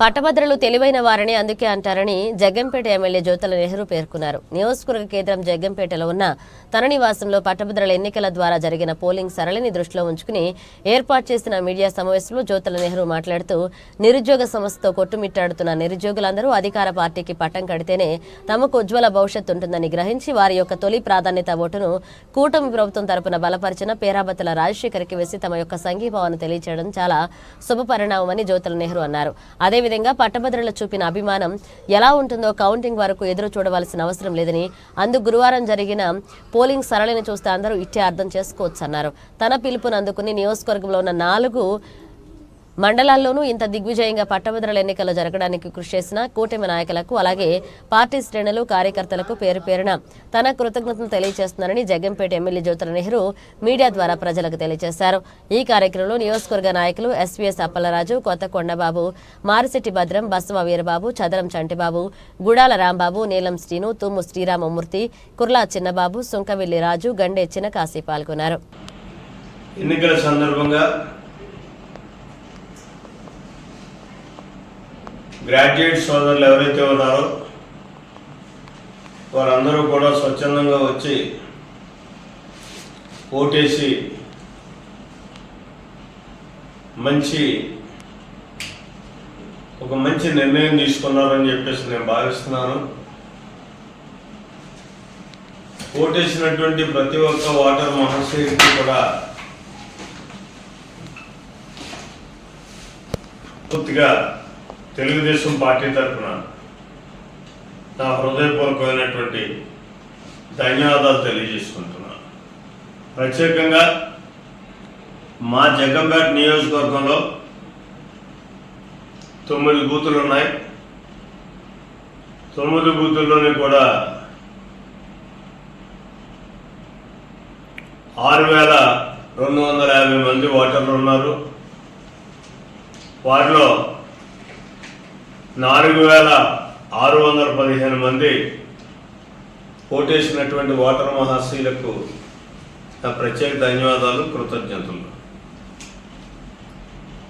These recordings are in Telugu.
పట్టభద్రులు తెలివైన వారని అందుకే అంటారని జగ్గంపేట ఎమ్మెల్యే జ్యోతుల నెహ్రూ పేర్కొన్నారు. నియోజకవర్గ కేంద్రం జగ్గంపేటలో ఉన్న తన నివాసంలో పట్టభద్రుల ఎన్నికల ద్వారా జరిగిన పోలింగ్ సరళిని దృష్టిలో ఉంచుకుని ఏర్పాటు చేసిన మీడియా సమావేశంలో జ్యోతుల నెహ్రూ మాట్లాడుతూ నిరుద్యోగ సమస్యతో కొట్టుమిట్టాడుతున్న నిరుద్యోగులందరూ అధికార పార్టీకి పట్టం కడితేనే తమకు ఉజ్వల భవిష్యత్తు ఉంటుందని గ్రహించి వారి యొక్క తొలి ప్రాధాన్యత ఓటును కూటమి ప్రభుత్వం తరపున బలపరిచిన పేరాబత్తుల రాజశేఖర్కి వేసి తమ యొక్క సంఘీభావాన్ని తెలియచేయడం చాలా శుభపరిణామమని జ్యోతుల నెహ్రూ అన్నారు. అదే అదేవిధంగా పట్టభద్రుల చూపిన అభిమానం ఎలా ఉంటుందో కౌంటింగ్ వరకు ఎదురు చూడవలసిన అవసరం లేదని అందుకు గురువారం జరిగిన పోలింగ్ సరళిని చూస్తే అందరూ ఇట్టే అర్థం చేసుకోవచ్చన్నారు. తన పిలుపును అందుకుని నియోజకవర్గంలో ఉన్న నాలుగు మండలాల్లోనూ ఇంత దిగ్విజయంగా పట్టభద్రుల ఎన్నికలు జరగడానికి కృషి చేసిన కూటమి నాయకులకు అలాగే పార్టీ శ్రేణులు కార్యకర్తలకు పేరు పేరున తన కృతజ్ఞతలు తెలియజేస్తున్నారని జగ్గంపేట ఎమ్మెల్యే జ్యోతుల నెహ్రూ మీడియా ద్వారా ప్రజలకు తెలియజేశారు. ఈ కార్యక్రమంలో నియోజకవర్గ నాయకులు ఎస్వీఎస్ అప్పలరాజు కొత్త కొండబాబు మారిశెట్టి భద్రం బసవ వీరబాబు చదరం చంటిబాబు గుడాల రాంబాబు నీలం శ్రీను తుమ్ము శ్రీరామమూర్తి కుర్లా చిన్నబాబు సుంకవిల్లి రాజు గండే చిన్నకాశి పాల్గొన్నారు. ఎన్నికల సందర్భంగా గ్రాడ్యుయేట్ సోదరులు ఎవరైతే ఉన్నారో వారందరూ కూడా స్వచ్ఛందంగా వచ్చి ఓటేసి మంచి ఒక మంచి నిర్ణయం తీసుకున్నారని చెప్పేసి నేను భావిస్తున్నాను. ఓటేసినటువంటి ప్రతి ఒక్క వాటర్ మహాశయుడికి కూడా పూర్తిగా తెలుగుదేశం పార్టీ తరఫున నా హృదయపూర్వకమైనటువంటి ధన్యవాదాలు తెలియజేసుకుంటున్నాను. ప్రత్యేకంగా మా జగ్గంపేట నియోజకవర్గంలో తొమ్మిది బూతులు ఉన్నాయి. తొమ్మిది బూతుల్లోని కూడా ఆరు వేల రెండు వందల యాభై మంది ఓటర్లు ఉన్నారు. వారిలో నాలుగు వేల ఆరు వందల పదిహేను మంది ఓటేసినటువంటి ఓటర్ మహాశీలకు నా ప్రత్యేక ధన్యవాదాలు కృతజ్ఞతలు.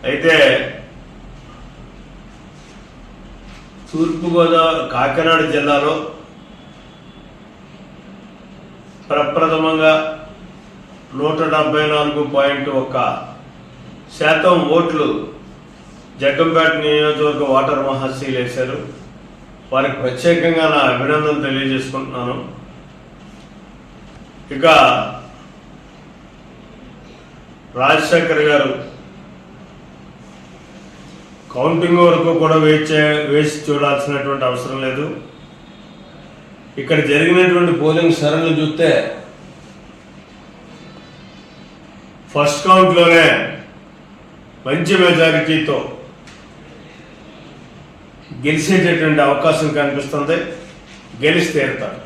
అయితే తూర్పుగోదావరి కాకినాడ జిల్లాలో ప్రప్రథమంగా నూట డెబ్బై నాలుగు పాయింట్ ఒక శాతం ఓట్లు జగ్గంపేట నియోజకవర్గ వాటర్ మహాశీలు వేశారు. వారికి ప్రత్యేకంగా నా అభినందనలు తెలియజేసుకుంటున్నాను. ఇక రాజశేఖర్ గారు కౌంటింగ్ వరకు కూడా వేచే వేసి చూడాల్సినటువంటి అవసరం లేదు. ఇక్కడ జరిగినటువంటి పోలింగ్ సరళి చూస్తే ఫస్ట్ కౌంట్లోనే మంచి మెజారిటీతో గెలిచేటటువంటి అవకాశం కనిపిస్తుంది. గెలిచి తీరుతారు